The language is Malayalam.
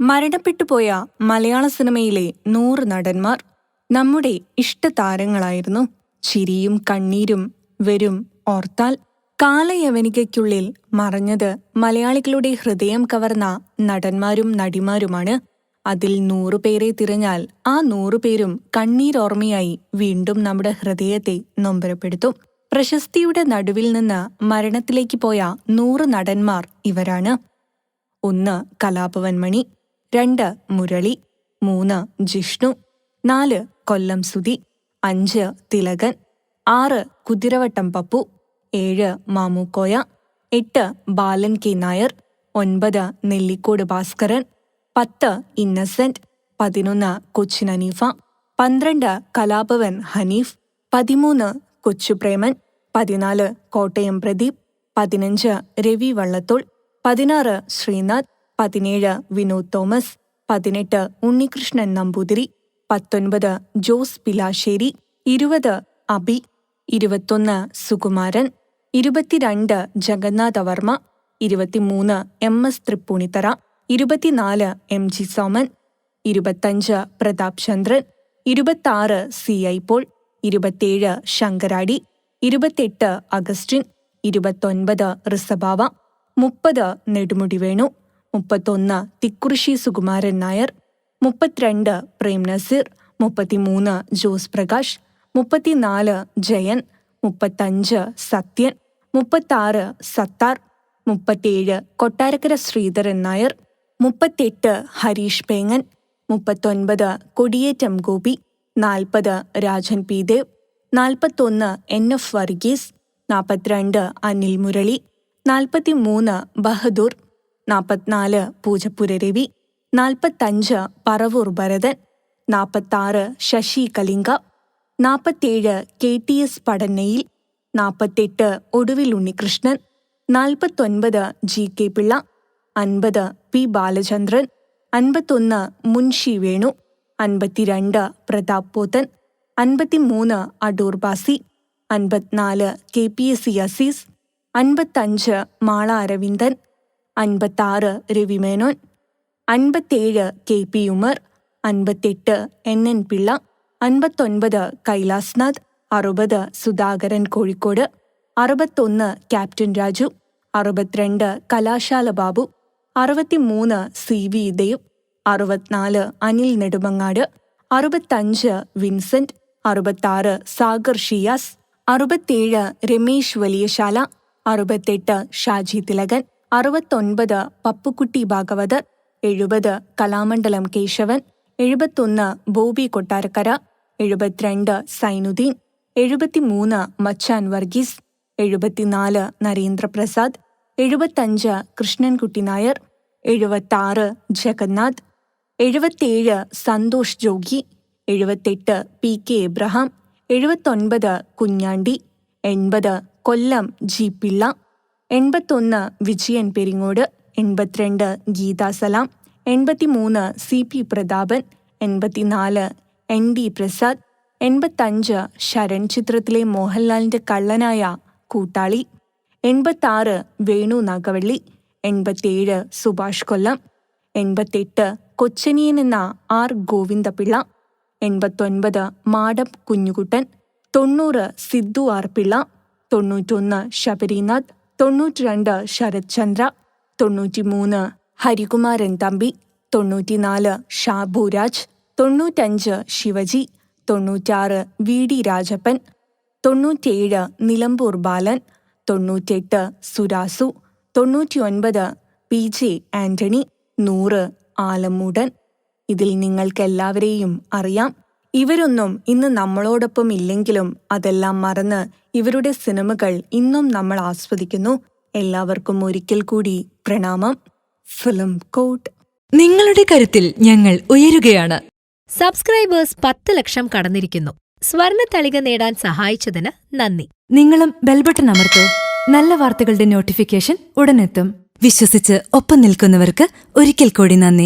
മരണപ്പെട്ടുപോയ മലയാള സിനിമയിലെ നൂറ് നടന്മാർ നമ്മുടെ ഇഷ്ടതാരങ്ങളായിരുന്നു. ചിരിയും കണ്ണീരും വരും ഓർത്താൽ കാലയവനികയ്ക്കുള്ളിൽ മറഞ്ഞത് മലയാളികളുടെ ഹൃദയം കവർന്ന നടന്മാരും നടിമാരുമാണ്. അതിൽ നൂറുപേരെ തിരഞ്ഞാൽ ആ നൂറുപേരും കണ്ണീരോർമ്മയായി വീണ്ടും നമ്മുടെ ഹൃദയത്തെ നൊമ്പരപ്പെടുത്തും. പ്രശസ്തിയുടെ നടുവിൽ നിന്ന് മരണത്തിലേക്ക് പോയ നൂറ് നടന്മാർ ഇവരാണ്. ഒന്ന് കലാഭവൻ മണി രണ്ട് മുരളി മൂന്ന് ജിഷ്ണു നാല് കൊല്ലം സുതി അഞ്ച് തിലകൻ ആറ് കുതിരവട്ടം പപ്പു ഏഴ് മാമുക്കോയ എട്ട് ബാലൻ കെ നായർ ഒൻപത് നെല്ലിക്കോട് ഭാസ്കരൻ പത്ത് ഇന്നസെന്റ് പതിനൊന്ന് കൊച്ചിൻ അനീഫ പന്ത്രണ്ട് കലാഭവൻ ഹനീഫ് പതിമൂന്ന് കൊച്ചുപ്രേമൻ പതിനാല് കോട്ടയം പ്രദീപ് പതിനഞ്ച് രവി വള്ളത്തോൾ പതിനാറ് ശ്രീനാഥ് പതിനേഴ് വിനോദ് തോമസ് പതിനെട്ട് ഉണ്ണികൃഷ്ണൻ നമ്പൂതിരി പത്തൊൻപത് ജോസ് പിലാശ്ശേരി ഇരുപത് അബി ഇരുപത്തൊന്ന് സുകുമാരൻ ഇരുപത്തിരണ്ട് ജഗന്നാഥ വർമ്മ ഇരുപത്തിമൂന്ന് എം എസ് തൃപ്പൂണിത്തറ ഇരുപത്തിനാല് എം ജി സോമൻ ഇരുപത്തഞ്ച് പ്രതാപ് ചന്ദ്രൻ ഇരുപത്താറ് സി ഐ പോൾ ഇരുപത്തേഴ് ശങ്കരാടി ഇരുപത്തെട്ട് അഗസ്റ്റിൻ ഇരുപത്തൊൻപത് റിസബാവ മുപ്പത് നെടുമുടി വേണു മുപ്പത്തൊന്ന് തിക്കുറിശി സുകുമാരൻ നായർ മുപ്പത്തിരണ്ട് പ്രേം നസീർ മുപ്പത്തിമൂന്ന് ജോസ് പ്രകാശ് മുപ്പത്തിനാല് ജയൻ മുപ്പത്തഞ്ച് സത്യൻ മുപ്പത്താറ് സത്താർ മുപ്പത്തിയേഴ് കൊട്ടാരക്കര ശ്രീധരൻ നായർ മുപ്പത്തെട്ട് ഹരീഷ് പേങ്ങൻ മുപ്പത്തൊൻപത് കൊടിയേറ്റം ഗോപി നാൽപ്പത് രാജൻ പി ദേവ് നാൽപ്പത്തൊന്ന് എൻ എഫ് വർഗീസ് നാൽപ്പത്തിരണ്ട് അനിൽ മുരളി നാൽപ്പത്തിമൂന്ന് ബഹദൂർ നാൽപ്പത്തിനാല് പൂജപ്പുര രവി നാൽപ്പത്തഞ്ച് പറവൂർ ഭരതൻ നാൽപ്പത്താറ് ശശി കലിംഗ നാൽപ്പത്തേഴ് കെ ടി എസ് പടന്നയിൽ നാൽപ്പത്തെട്ട് ഒടുവിൽ ഉണ്ണികൃഷ്ണൻ നാൽപ്പത്തൊൻപത് ജി കെ പിള്ള അൻപത് പി ബാലചന്ദ്രൻ അൻപത്തൊന്ന് മുൻഷി വേണു അൻപത്തിരണ്ട് പ്രതാപ് പോത്തൻ അൻപത്തിമൂന്ന് അടൂർ ബാസി അൻപത്തിനാല് K P S C Azeez അൻപത്തഞ്ച് മാള അരവിന്ദൻ അൻപത്താറ് രവിമേനോൻ അൻപത്തേഴ് കെ പി ഉമർ അൻപത്തെട്ട് എൻ എൻ പിള്ള അൻപത്തൊൻപത് കൈലാസ്നാഥ് അറുപത് സുധാകരൻ കോഴിക്കോട് അറുപത്തൊന്ന് ക്യാപ്റ്റൻ രാജു അറുപത്തിരണ്ട് കലാശാല ബാബു അറുപത്തിമൂന്ന് സി വി ദേവ് അറുപത്തിനാല് അനിൽ നെടുമങ്ങാട് അറുപത്തഞ്ച് വിൻസെന്റ് അറുപത്താറ് സാഗർ ഷിയാസ് അറുപത്തേഴ് രമേശ് വലിയശാല അറുപത്തെട്ട് ഷാജി തിലകൻ അറുപത്തൊൻപത് പപ്പുക്കുട്ടി ഭാഗവതർ എഴുപത് കലാമണ്ഡലം കേശവൻ എഴുപത്തൊന്ന് ബോബി കൊട്ടാരക്കര എഴുപത്തിരണ്ട് സൈനുദ്ദീൻ എഴുപത്തിമൂന്ന് മച്ചാൻ വർഗീസ് എഴുപത്തിനാല് നരേന്ദ്രപ്രസാദ് എഴുപത്തഞ്ച് കൃഷ്ണൻകുട്ടി നായർ എഴുപത്താറ് ജഗന്നാഥ് എഴുപത്തേഴ് സന്തോഷ് ജോഗി എഴുപത്തെട്ട് പി കെ എബ്രഹാം എഴുപത്തൊൻപത് കുഞ്ഞാണ്ടി എൺപത് കൊല്ലം ജി പിള്ള എൺപത്തൊന്ന് വിജയൻ പെരിങ്ങോട് എൺപത്തിരണ്ട് ഗീതാ സലാം എൺപത്തിമൂന്ന് സി പി പ്രതാപൻ എൺപത്തിനാല് എൻ ഡി പ്രസാദ് എൺപത്തഞ്ച് ശരൺ ചിത്രത്തിലെ മോഹൻലാലിന്റെ കള്ളനായ കൂട്ടാളി എൺപത്താറ് വേണു നാഗവള്ളി എൺപത്തിയേഴ് സുഭാഷ് കൊല്ലം എൺപത്തെട്ട് കൊച്ചനിയൻ എന്ന ആർ ഗോവിന്ദപിള്ള എൺപത്തൊൻപത് മാടം കുഞ്ഞുകുട്ടൻ തൊണ്ണൂറ് സിദ്ദു ആർ പിള്ള തൊണ്ണൂറ്റൊന്ന് ശബരിനാഥ് തൊണ്ണൂറ്റിരണ്ട് ശരത് ചന്ദ്ര തൊണ്ണൂറ്റിമൂന്ന് ഹരികുമാരൻ തമ്പി തൊണ്ണൂറ്റിനാല് ഷാബുരാജ് തൊണ്ണൂറ്റഞ്ച് ശിവജി തൊണ്ണൂറ്റാറ് വി ഡി രാജപ്പൻ തൊണ്ണൂറ്റേഴ് നിലമ്പൂർ ബാലൻ തൊണ്ണൂറ്റെട്ട് സുരാസു തൊണ്ണൂറ്റിയൊൻപത് പി ജെ ആന്റണി നൂറ് ആലമൂടൻ. ഇതിൽ നിങ്ങൾക്കെല്ലാവരെയും അറിയാം. ഇവരൊന്നും ഇന്ന് നമ്മളോടൊപ്പം ഇല്ലെങ്കിലും അതെല്ലാം മറന്ന് ഇവരുടെ സിനിമകൾ ഇന്നും നമ്മൾ ആസ്വദിക്കുന്നു. എല്ലാവർക്കും ഒരിക്കൽ കൂടി പ്രണാമം. ഫിലിം കോട്ട്. നിങ്ങളുടെ കരുത്തിൽ ഞങ്ങൾ ഉയരുകയാണ്. സബ്സ്ക്രൈബേഴ്സ് പത്ത് ലക്ഷം കടന്നിരിക്കുന്നു. സ്വർണ തളിക നേടാൻ സഹായിച്ചതിന് നന്ദി. നിങ്ങളും ബെൽബട്ടൺ അമർത്തോ. നല്ല വാർത്തകളുടെ നോട്ടിഫിക്കേഷൻ ഉടനെത്തും. വിശ്വസിച്ച് ഒപ്പം നിൽക്കുന്നവർക്ക് ഒരിക്കൽ കൂടി നന്ദി.